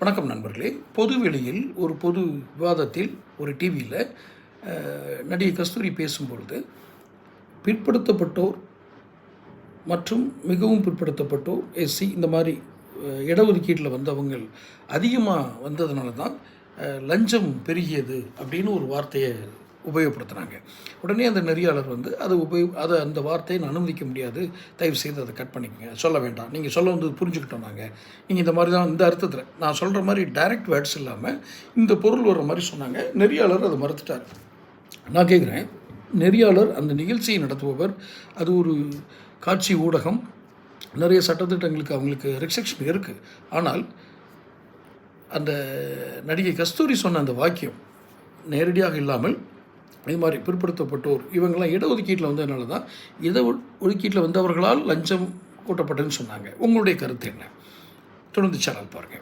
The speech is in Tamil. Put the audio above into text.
வணக்கம் நண்பர்களே. பொது வெளியில் ஒரு பொது விவாதத்தில் ஒரு டிவியில் நடிகை கஸ்தூரி பேசும்பொழுது பிற்படுத்தப்பட்டோர் மற்றும் மிகவும் பிற்படுத்தப்பட்டோர் எஸ்சி இந்த மாதிரி இடஒதுக்கீட்டில் வந்தவங்க அதிகமாக வந்ததுனால தான் லஞ்சம் பெருகியது அப்படின்னு ஒரு வார்த்தையை உபயோகப்படுத்துனாங்க உடனே அந்த நெறியாளர் வந்து அதை உபயோ அதை அந்த வார்த்தையை நான் அனுமதிக்க முடியாது. தயவு செய்து அதை கட் பண்ணிக்கங்க. சொல்ல வேண்டாம். நீங்கள் சொல்ல வந்து புரிஞ்சுக்கிட்டோம் நாங்கள் நீங்கள் இந்த மாதிரி தான் இந்த அர்த்தத்தில். நான் சொல்கிற மாதிரி டைரக்ட் வேர்ட்ஸ் இல்லாமல் இந்த பொருள் வர்ற மாதிரி சொன்னாங்க. நெறியாளர் அதை மறுத்துட்டார். நான் கேட்குறேன் நெறியாளர் அந்த நிகழ்ச்சியை நடத்துபவர் அது ஒரு காட்சி ஊடகம். நிறைய சட்டத்திட்டங்களுக்கு அவங்களுக்கு ரெஸ்ட்ரிக்ஷன் இருக்குது ஆனால் அந்த நடிகை கஸ்தூரி சொன்ன அந்த வாக்கியம் நேரடியாக இல்லாமல் இது மாதிரி பிற்படுத்தப்பட்டோர் இவங்கெல்லாம் இடஒதுக்கீட்டில் வந்ததுனால தான் இட ஒதுக்கீட்டில் வந்தவர்களால் லஞ்சம் கூட்டப்பட்டதுன்னு சொன்னாங்க. உங்களுடைய கருத்து என்ன? தொடர்ந்து சேனல் பாருங்கள்